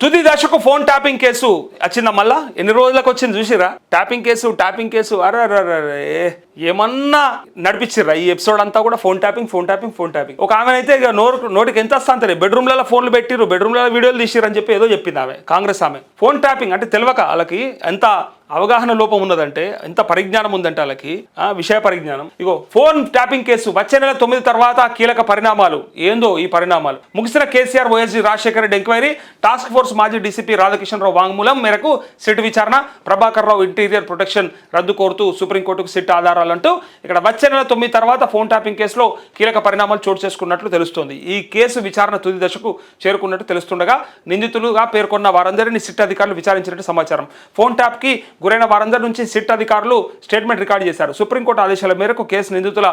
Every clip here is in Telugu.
తుది దశకు ఫోన్ ట్యాపింగ్ కేసు వచ్చిందా మళ్ళా? ఎన్ని రోజులకు వచ్చింది చూసిరా ట్యాపింగ్ కేసు ట్యాపింగ్ కేసు అరే ఏమన్నా నడిపించిర్రా ఈ ఎపిసోడ్ అంతా కూడా? Phone tapping phone tapping phone tapping. ఒక ఆమె అయితే ఇక నోరు నోటికి ఎంత వస్తా అంతే బెడ్రూమ్లలో ఫోన్లు పెట్టిరు బెడ్రూమ్లలో వీడియోలు తీసిర్రు అని చెప్పి ఏదో చెప్పింది ఆమె కాంగ్రెస్ ఆమె. ఫోన్ ట్యాపింగ్ అంటే తెలియక వాళ్ళకి ఎంత అవగాహన లోపం ఉన్నదంటే ఎంత పరిజ్ఞానం ఉందంటే వాళ్ళకి విషయ పరిజ్ఞానం. ఇగో ఫోన్ ట్యాపింగ్ కేసు వచ్చే నెల తొమ్మిది తర్వాత కీలక పరిణామాలు. ఏందో ఈ పరిణామాలు? ముగిసిన KCR వైఎస్జీ Rajasekhara Reddy enquiry task force మాజీ డీసీపీ రాధాకిషన్ రావు వాంగ్మూలం మేరకు సిట్ విచారణ ప్రభాకర్ రావు ఇంటీరియర్ ప్రొటెక్షన్ రద్దు కోరుతూ సుప్రీంకోర్టుకు సిట్ ఆధారాలంటూ ఇక్కడ వచ్చే నెల తొమ్మిది తర్వాత ఫోన్ ట్యాపింగ్ కేసులో కీలక పరిణామాలు చోటు చేసుకున్నట్లు తెలుస్తోంది. ఈ కేసు విచారణ తుది దశకు చేరుకున్నట్టు తెలుస్తుండగా నిందితులుగా పేర్కొన్న వారందరినీ సిట్ అధికారులు విచారించినట్టు సమాచారం. ఫోన్ ట్యాప్కి గురైన వారందరి నుంచి సిట్ అధికారులు స్టేట్మెంట్ రికార్డు చేశారు. సుప్రీంకోర్టు ఆదేశాల మేరకు కేసు నిందితుల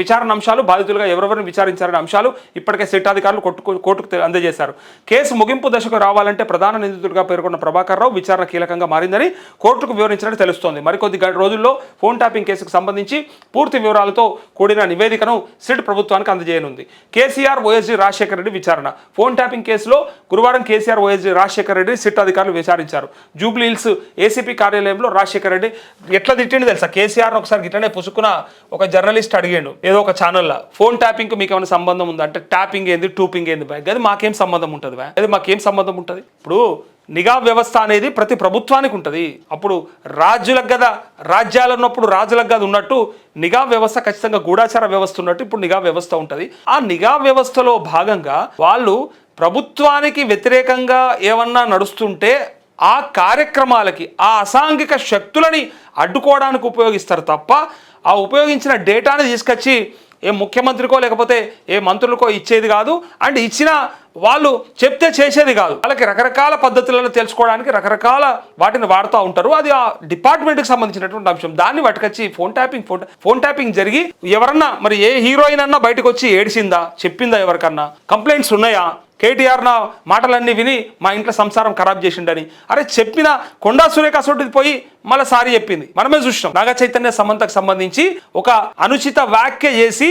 విచారణ అంశాలు బాధితులుగా ఎవరెవరిని విచారించారనే అంశాలు ఇప్పటికే సిట్ అధికారులు కొట్టుకు కోర్టుకు అందజేశారు. కేసు ముగింపు దశకు రావాలంటే ప్రధాన నిందితుడిగా పేర్కొన్న ప్రభాకర్ రావు విచారణ కీలకంగా మారిందని కోర్టుకు వివరించినట్టు తెలుస్తోంది. మరికొద్ది రోజుల్లో ఫోన్ ట్యాపింగ్ కేసుకు సంబంధించి పూర్తి వివరాలతో కూడిన నివేదికను సిట్ ప్రభుత్వానికి అందజేయనుంది. కేసీఆర్ వైఎస్జీ రాజశేఖర రెడ్డి విచారణ. ఫోన్ ట్యాపింగ్ కేసులో గురువారం కేసీఆర్ వైఎస్జీ రాజశేఖర రెడ్డి సిట్ అధికారులు విచారించారు. జూబ్లీ హిల్స్ ఏసీపీ కార్యాలయంలో రాజశేఖర రెడ్డి ఎట్లా తిట్టిండి తెలుసా? కేసీఆర్ ఒకసారి ఇట్లనే పుసుకున్న ఒక జర్నలిస్ట్ అడిగాడు ఏదో ఒక ఛానల్లో ఫోన్ ట్యాపింగ్కి మీకు ఏమైనా సంబంధం ఉందా? అంటే ట్యాపింగ్ ఏంది టూపింగ్ ఏంది బ్యాగ్ అది మాకేం సంబంధం ఉంటుంది బ్యాగ్ అది మాకేం సంబంధం ఉంటుంది? ఇప్పుడు నిఘా వ్యవస్థ అనేది ప్రతి ప్రభుత్వానికి ఉంటుంది. అప్పుడు రాజులకు కదా రాజ్యాలు ఉన్నప్పుడు రాజులకు కదా ఉన్నట్టు నిఘా వ్యవస్థ ఖచ్చితంగా గూఢాచార వ్యవస్థ ఉన్నట్టు ఇప్పుడు నిఘా వ్యవస్థ ఉంటుంది. ఆ నిఘా వ్యవస్థలో భాగంగా వాళ్ళు ప్రభుత్వానికి వ్యతిరేకంగా ఏమన్నా నడుస్తుంటే ఆ కార్యక్రమాలకి ఆ అసాంఘిక శక్తులని అడ్డుకోవడానికి ఉపయోగిస్తారు తప్ప ఆ ఉపయోగించిన డేటాని తీసుకొచ్చి ఏ ముఖ్యమంత్రికో లేకపోతే ఏ మంత్రులకో ఇచ్చేది కాదు. అండ్ ఇచ్చిన వాళ్ళు చెప్తే చేసేది కాదు. వాళ్ళకి రకరకాల పద్ధతులను తెలుసుకోవడానికి రకరకాల వాటిని వాడుతూ ఉంటారు. అది ఆ డిపార్ట్మెంట్కి సంబంధించినటువంటి అంశం. దాన్ని పట్టుకొచ్చి phone tapping phone phone tapping జరిగి ఎవరన్నా మరి ఏ హీరోయిన్ అన్నా బయటకు వచ్చి ఏడిసిందా చెప్పిందా ఎవరికన్నా? కంప్లైంట్స్ ఉన్నాయా? కేటీఆర్ నా మాటలన్నీ విని మా ఇంట్లో సంసారం ఖరాబ్ చేసిండని. అరే చెప్పిన కొండా సురేఖ సొంటిది పోయి మళ్ళీ సారీ చెప్పింది. మనమే చూసినాం. నాగ చైతన్య సమంతకు సంబంధించి ఒక అనుచిత వ్యాఖ్య చేసి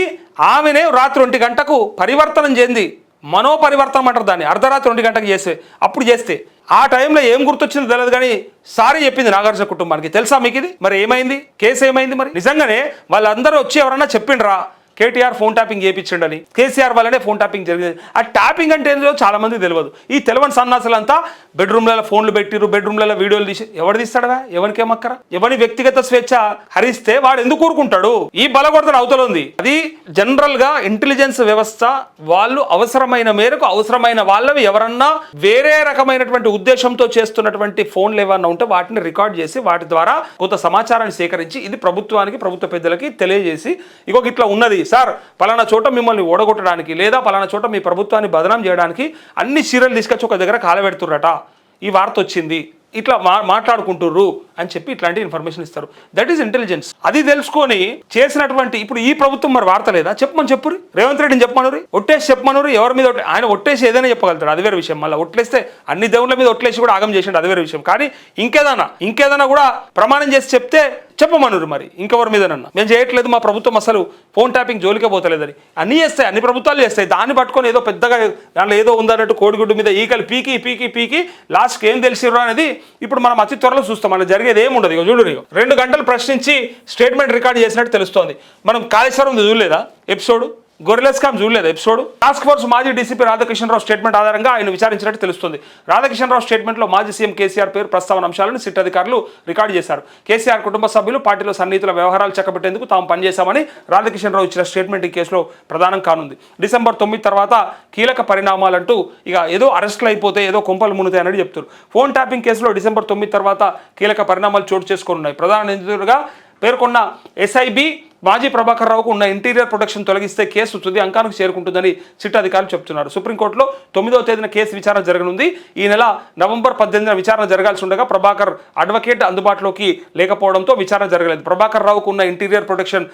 ఆమెనే రాత్రి ఒంటి గంటకు పరివర్తనం చెంది మనోపరివర్తనం అంటారు దాన్ని. అర్ధరాత్రి ఒంటి గంటకు చేస్తే అప్పుడు చేస్తే. ఆ టైంలో ఏం గుర్తొచ్చిందో తెలియదు కానీ సారీ చెప్పింది నాగార్జున కుటుంబానికి. తెలుసా మీకు ఇది? మరి ఏమైంది? కేసు ఏమైంది మరి? నిజంగానే వాళ్ళందరూ వచ్చి ఎవరన్నా చెప్పిండ్రా? కేటీఆర్ ఫోన్ ట్యాపింగ్ చేయించండి కేసీఆర్ వల్లనే ఫోన్ ట్యాపింగ్ జరిగింది. ఆ ట్యాపింగ్ అంటే ఏంటో చాలా మంది తెలియదు. ఈ తెలవని సన్నాసులంతా బెడ్రూమ్లలో ఫోన్లు పెట్టిరు బెడ్రూమ్లలో వీడియోలు తీసి ఎవరు తీస్తాడవా ఎవరికి ఏమక్కరా ఎవరి వ్యక్తిగత స్వేచ్ఛ హరిస్తే వాడు ఎందుకు కూరుకుంటాడు ఈ బలగొడతలు అవతల ఉంది. అది జనరల్గా ఇంటెలిజెన్స్ వ్యవస్థ వాళ్ళు అవసరమైన మేరకు అవసరమైన వాళ్ళవి ఎవరన్నా వేరే రకమైనటువంటి ఉద్దేశంతో చేస్తున్నటువంటి ఫోన్లు ఏమన్నా ఉంటే వాటిని రికార్డ్ చేసి వాటి ద్వారా కొంత సమాచారాన్ని సేకరించి ఇది ప్రభుత్వానికి ప్రభుత్వ పెద్దలకి తెలియజేసి ఇగో ఇట్లా ఉన్నది. సార్ పలానా చోట మిమ్మల్ని ఓడగొట్టడానికి లేదా పలానా చోట మీ ప్రభుత్వాన్ని బదనాం చేయడానికి అన్ని చీరలు తీసుకొచ్చి ఒక దగ్గర కాలబెడుతుర్రట ఈ వార్త వచ్చింది. ఇట్లా మా మాట్లాడుకుంటుర్రు అని చెప్పి ఇట్లాంటి ఇన్ఫర్మేషన్ ఇస్తారు. దట్ ఈస్ ఇంటెలిజెన్స్ అది తెలుసుకొని చేసినటువంటి ఇప్పుడు ఈ ప్రభుత్వం మరి వార్త లేదా? చెప్పమని చెప్పురి రేవంత్ రెడ్డిని చెప్పమనురి ఒట్టేసి చెప్పమనురి ఎవరి మీద ఆయన ఒట్టేసి ఏదైనా చెప్పగలుగుతాడు. అది వేరే విషయం. మళ్ళీ ఒట్లేస్తే అన్ని దేవుళ్ళ మీద ఒట్లేసి కూడా ఆగం చేసిండు. అది వేరే విషయం. కానీ ఇంకేదైనా ఇంకేదైనా కూడా ప్రమాణం చేసి చెప్తే చెప్పమనురు మరి ఇంకెవరి మీదనన్నా. మేము చేయట్లేదు మా ప్రభుత్వం అసలు ఫోన్ ట్యాపింగ్ జోలికే పోతలేదని. అన్నీ చేస్తాయి అన్ని ప్రభుత్వాలు చేస్తాయి. దాన్ని పట్టుకొని ఏదో పెద్దగా దాంట్లో ఏదో ఉందన్నట్టు కోడిగుడ్డు మీద ఈకలు పీకి పీకి పీకి లాస్ట్కి ఏం తెలిసిరు అనేది ఇప్పుడు మనం అతి త్వరలో చూస్తాం. మన జరిగేది ఏముండదు ఉండదు ఇక చూడు రెండు గంటలు ప్రశ్నించి స్టేట్మెంట్ రికార్డ్ చేసినట్టు తెలుస్తోంది. మనం కాళేశ్వరం ఉంది చూడలేదా? ఎపిసోడ్? గొర్రెలస్ కామ్ చూడలేదు ఎపిసోడ్. టాస్క్ ఫోర్స్ మాజీ డీసీపీ రాధాకృష్ణరావు స్టేట్మెంట్ ఆధారంగా ఆయన విచారించినట్టు తెలుస్తుంది. రాధాకృష్ణరావు స్టేట్మెంట్లో మాజీ సీఎం కేసీఆర్ పేరు ప్రస్తావన అంశాలను సిట్ అధికారులు రికార్డు చేశారు. కేసీఆర్ కుటుంబ సభ్యులు పార్టీలో సన్నిహితుల వ్యవహారాలు చక్కబెట్టేందుకు తాము పనిచేశామని రాధాకృష్ణరావు ఇచ్చిన స్టేట్మెంట్ ఈ కేసులో ప్రధానం కానుంది. డిసెంబర్ తొమ్మిది తర్వాత కీలక పరిణామాలంటూ ఇక ఏదో అరెస్టులు అయిపోతే ఏదో కొంపలు మునుతాయని చెప్తారు ఫోన్ ట్యాపింగ్ కేసులో డిసెంబర్ తొమ్మిది తర్వాత కీలక పరిణామాలు చోటు చేసుకోనున్నాయి. ప్రధాన నిందితులుగా పేర్కొన్న ఎస్ఐబి మాజీ ప్రభాకర్ రావుకు ఉన్న ఇంటీరియర్ ప్రొటెక్షన్ తొలగిస్తే కేసు తుది అంకానికి చేరుకుంటుందని సిట్ అధికారులు చెప్తున్నారు. సుప్రీంకోర్టులో తొమ్మిదవ తేదీన కేసు విచారణ జరగనుంది. ఈ నెల నవంబర్ పద్దెనిమిదిన విచారణ జరగాల్సి ఉండగా ప్రభాకర్ అడ్వకేట్ అందుబాటులోకి లేకపోవడంతో విచారణ జరగలేదు. ప్రభాకర్ రావుకు ఉన్న ఇంటీరియర్ ప్రొటెక్షన్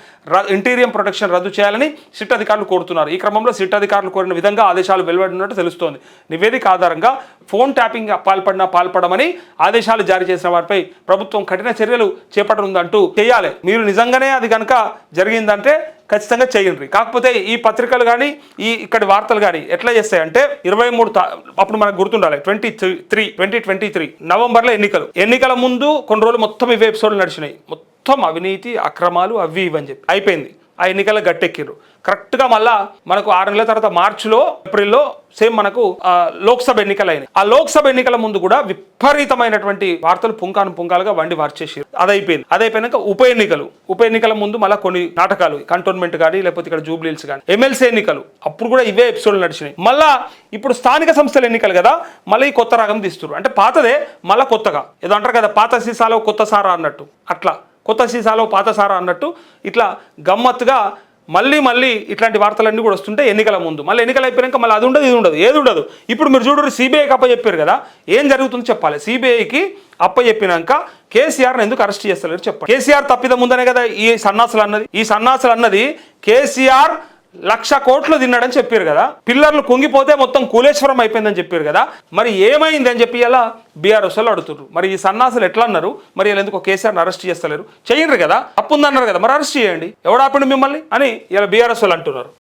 ఇంటీరియర్ ప్రొటెక్షన్ రద్దు చేయాలని సిట్ అధికారులు కోరుతున్నారు. ఈ క్రమంలో సిట్ అధికారులు కోరిన విధంగా ఆదేశాలు వెలువడినట్టు తెలుస్తోంది. నివేదిక ఆధారంగా ఫోన్ ట్యాపింగ్ పాల్పడినా పాల్పడమని ఆదేశాలు జారీ చేసిన వారిపై ప్రభుత్వం కఠిన చర్యలు చేపట్టనుందంటూ చేయాలి. మీరు నిజంగానే అది కనుక జరిగిందంటే ఖచ్చితంగా చేయండి. కాకపోతే ఈ పత్రికలు కానీ ఈ ఇక్కడి వార్తలు కానీ ఎట్లా చేస్తాయంటే ఇరవై మూడు తా- అప్పుడు మనకు గుర్తుండాలి twenty three twenty twenty three నవంబర్లో ఎన్నికలు. ఎన్నికల ముందు కొన్ని రోజులు మొత్తం ఇవే ఎపిసోడ్లు నడిచినాయి. మొత్తం అవినీతి అక్రమాలు అవి ఇవి అని చెప్పి. అయిపోయింది. ఆ ఎన్నికల గట్టెక్కిర్రు. కరెక్ట్గా మళ్ళా మనకు ఆరు నెలల తర్వాత మార్చిలో ఏప్రిల్లో సేమ్ మనకు లోక్సభ ఎన్నికలు అయినాయి ఆ లోక్సభ ఎన్నికల ముందు కూడా విపరీతమైనటువంటి వార్తలు పుంకాను పుంకాలుగా వండి వార్చేసి అదైపోయింది. అదైపోయినాక ఉప ఎన్నికలు. ఉప ఎన్నికల ముందు మళ్ళీ కొన్ని నాటకాలు కంటోన్మెంట్ కానీ లేకపోతే ఇక్కడ జూబ్లీల్స్ కానీ ఎమ్మెల్సీ ఎన్నికలు. అప్పుడు కూడా ఇవే ఎపిసోడ్లు నడిచినాయి. మళ్ళా ఇప్పుడు స్థానిక సంస్థల ఎన్నికలు కదా మళ్ళీ కొత్త రకం తీస్తున్నారు అంటే పాతదే మళ్ళీ కొత్తగా. ఏదో అంటారు కదా పాత సీసాలో కొత్త సారా అన్నట్టు. అట్లా. కొత్త సీసాలో పాత సారా అన్నట్టు ఇట్లా గమ్మత్తుగా మళ్ళీ మళ్ళీ ఇట్లాంటి వార్తలన్నీ కూడా వస్తుంటే ఎన్నికల ముందు. మళ్ళీ ఎన్నికలు అయిపోయాక మళ్ళీ అది ఉండదు ఇది ఉండదు ఏది ఉండదు. ఇప్పుడు మీరు చూడరు సిబిఐకి అప్ప చెప్పారు కదా ఏం జరుగుతుందో చెప్పాలి. సిబిఐకి అప్ప చెప్పినాక కేసీఆర్ని ఎందుకు అరెస్ట్ చేస్తలేరు చెప్పండి. కేసీఆర్ తప్పిదం ఉందనే కదా ఈ సన్నాసులు అన్నది. ఈ సన్నాసులు అన్నది కేసీఆర్ లక్ష కోట్లు తిన్నాడని చెప్పారు కదా. పిల్లర్లు కుంగిపోతే మొత్తం కూలేశ్వరం అయిపోయిందని చెప్పారు కదా. మరి ఏమైంది అని చెప్పి ఇలా బీఆర్ఎస్ వాళ్ళు అడుగుతున్నారు మరి ఈ సన్నాసులు ఎట్లా అన్నారు? మరి ఇలా ఎందుకు కేసీఆర్ని అరెస్ట్ చేస్తలేరు? చేయండి కదా. తప్పుందన్నారు కదా. మరి అరెస్ట్ చేయండి. ఎవడాపండి మిమ్మల్ని? అని ఇలా బీఆర్ఎస్ వాళ్ళు అంటున్నారు.